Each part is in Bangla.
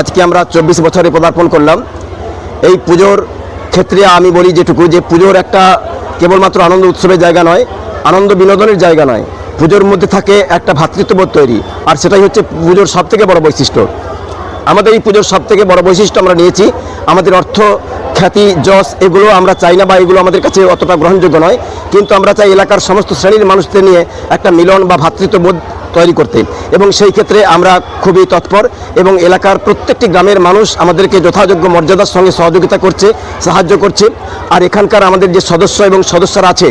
আজকে আমরা চব্বিশ বছরে পদার্পণ করলাম। এই পুজোর ক্ষেত্রে আমি বলি যেটুকু যে পুজোর একটা কেবলমাত্র আনন্দ উৎসবের জায়গা নয়, আনন্দ বিনোদনের জায়গা নয়। পুজোর মধ্যে থাকে একটা ভ্রাতৃত্ববোধ তৈরি, আর সেটাই হচ্ছে পুজোর সবথেকে বড় বৈশিষ্ট্য। আমাদের এই পুজোর সব থেকে বড় বৈশিষ্ট্য আমরা নিয়েছি, আমাদের অর্থ, খ্যাতি, যশ, এগুলো আমরা চাই না বা এগুলো আমাদের কাছে অতটা গ্রহণযোগ্য নয়। কিন্তু আমরা চাই এলাকার সমস্ত শ্রেণির মানুষদের নিয়ে একটা মিলন বা ভ্রাতৃত্ববোধ তৈরি করতে। এবং সেই ক্ষেত্রে আমরা খুবই তৎপর এবং এলাকার প্রত্যেকটি গ্রামের মানুষ আমাদেরকে যথাযোগ্য মর্যাদার সঙ্গে সহযোগিতা করছে, সাহায্য করছে। আর এখানকার আমাদের যে সদস্য এবং সদস্যরা আছে,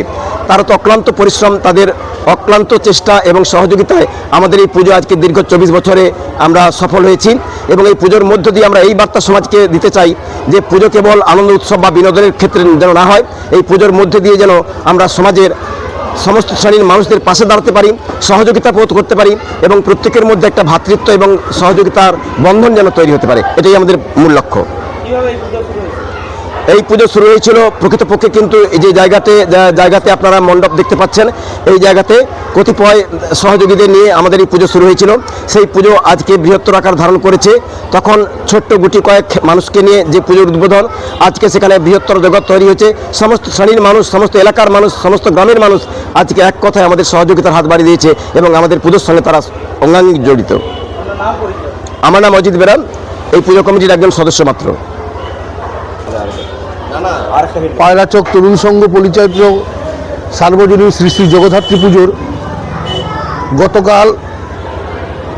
তারা তো অক্লান্ত পরিশ্রম, তাদের অক্লান্ত চেষ্টা এবং সহযোগিতায় আমাদের এই পুজো আজকে দীর্ঘ চব্বিশ বছরে আমরা সফল হয়েছি। এবং এই পুজোর মধ্য দিয়ে আমরা এই বার্তা সমাজকে দিতে চাই যে পুজো কেবল আনন্দ, উৎসব বা বিনোদনের ক্ষেত্রে যেন না হয়, এই পুজোর মধ্যে দিয়ে যেন আমরা সমাজের সমস্ত শ্রেণির মানুষদের পাশে দাঁড়াতে পারি, সহযোগিতা বোধ করতে পারি এবং প্রত্যেকের মধ্যে একটা ভ্রাতৃত্ব এবং সহযোগিতার বন্ধন যেন তৈরি হতে পারে, এটাই আমাদের মূল লক্ষ্য। এই পুজো শুরু হয়েছিল। প্রকৃতপক্ষে কিন্তু এই যে জায়গাতে জায়গাতে আপনারা মণ্ডপ দেখতে পাচ্ছেন, এই জায়গাতে কতিপয় সহযোগীদের নিয়ে আমাদের এই পুজো শুরু হয়েছিল। সেই পুজো আজকে বৃহত্তর আকার ধারণ করেছে। তখন ছোট্ট গুটি কয়েক মানুষকে নিয়ে যে পুজোর উদ্বোধন, আজকে সেখানে বৃহত্তর জগৎ তৈরি হয়েছে। সমস্ত শ্রেণির মানুষ, সমস্ত এলাকার মানুষ, সমস্ত গ্রামের মানুষ আজকে এক কথায় আমাদের সহযোগিতার হাত বাড়িয়ে দিয়েছে এবং আমাদের পুজোর সঙ্গে তারা অঙ্গাঙ্গিক জড়িত। আমার নাম অজিত বেরাম। এই পুজো কমিটির একজন সদস্য মাত্র। পায়রাচক তরুণ সংঘ পরিচালিত সার্বজনীন শ্রী শ্রী জগদ্ধাত্রী পুজোর। গতকাল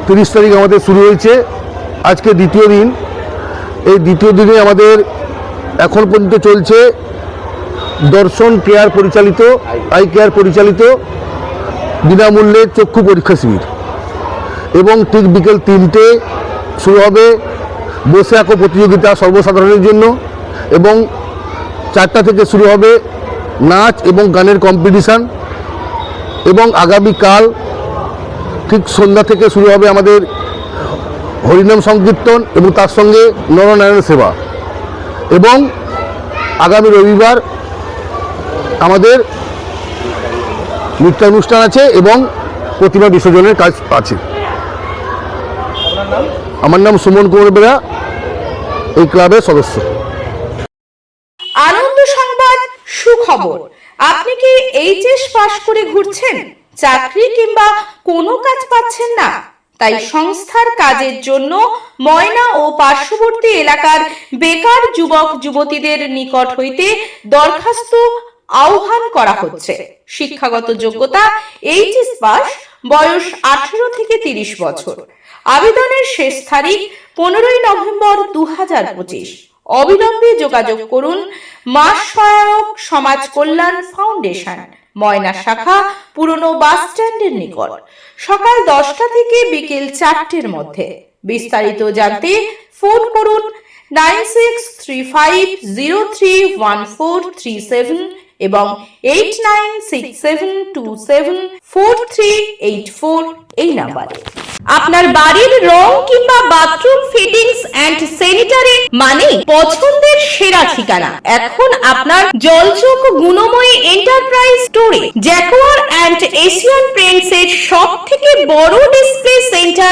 তিরিশ তারিখ আমাদের শুরু হয়েছে। আজকে দ্বিতীয় দিন। এই দ্বিতীয় দিনে আমাদের এখন পর্যন্ত চলছে দর্শন কেয়ার পরিচালিত আই কেয়ার পরিচালিত বিনামূল্যে চক্ষু পরীক্ষা শিবির। এবং ঠিক বিকেল তিনটে শুরু হবে বসে আঁকো প্রতিযোগিতা সর্বসাধারণের জন্য। এবং চারটা থেকে শুরু হবে নাচ এবং গানের কম্পিটিশান এবং আগামীকাল ঠিক সন্ধ্যা থেকে শুরু হবে আমাদের হরিনাম সংকীর্তন এবং তার সঙ্গে নরনারায়ণ সেবা। এবং আগামী রবিবার আমাদের নৃত্যানুষ্ঠান আছে এবং প্রতিমা বিসর্জনের কাজ আছে। আমার নাম সুমন কুমার বেরা, এই ক্লাবের সদস্য। পাশ করে ঘুরছেন? চাকরি কিংবা কোনো কাজ পাচ্ছেন না। তাই সংস্থার কাজের জন্য ময়না ও পার্শ্ববর্তী এলাকার বেকার যুবক যুবতীদের নিকট হইতে দরখাস্ত আহ্বান করা হচ্ছে। শিক্ষাগত যোগ্যতা এইচএস পাস, বয়স আঠারো থেকে তিরিশ বছর। আবেদনের শেষ তারিখ পনেরোই নভেম্বর দু হাজার পঁচিশ। অবিলম্বে যোগাযোগ করুন মাস সহায়ক সমাজ কল্যাণ ফাউন্ডেশন। ময়না শাখা, পুরনো বাস স্ট্যান্ডের নিকট। সকাল দশটা থেকে বিকেল চারটের মধ্যে। বিস্তারিত জানতে ফোন করুন nine six three five zero three one four three seven এবং eight nine six seven two seven four three eight four এই নাম্বারে। আপনার বাড়ির রং কিংবা বাথরুম ফিটিংস এন্ড স্যানিটারি মানে পছন্দের সেরা ঠিকানা। এখন আপনার জলচোখ গুণময়ী এন্টারপ্রাইজ স্টোরে জ্যাকোয়ার এন্ড এশিয়ান প্রিন্টস এর সব থেকে বড় ডিসপ্লে সেন্টার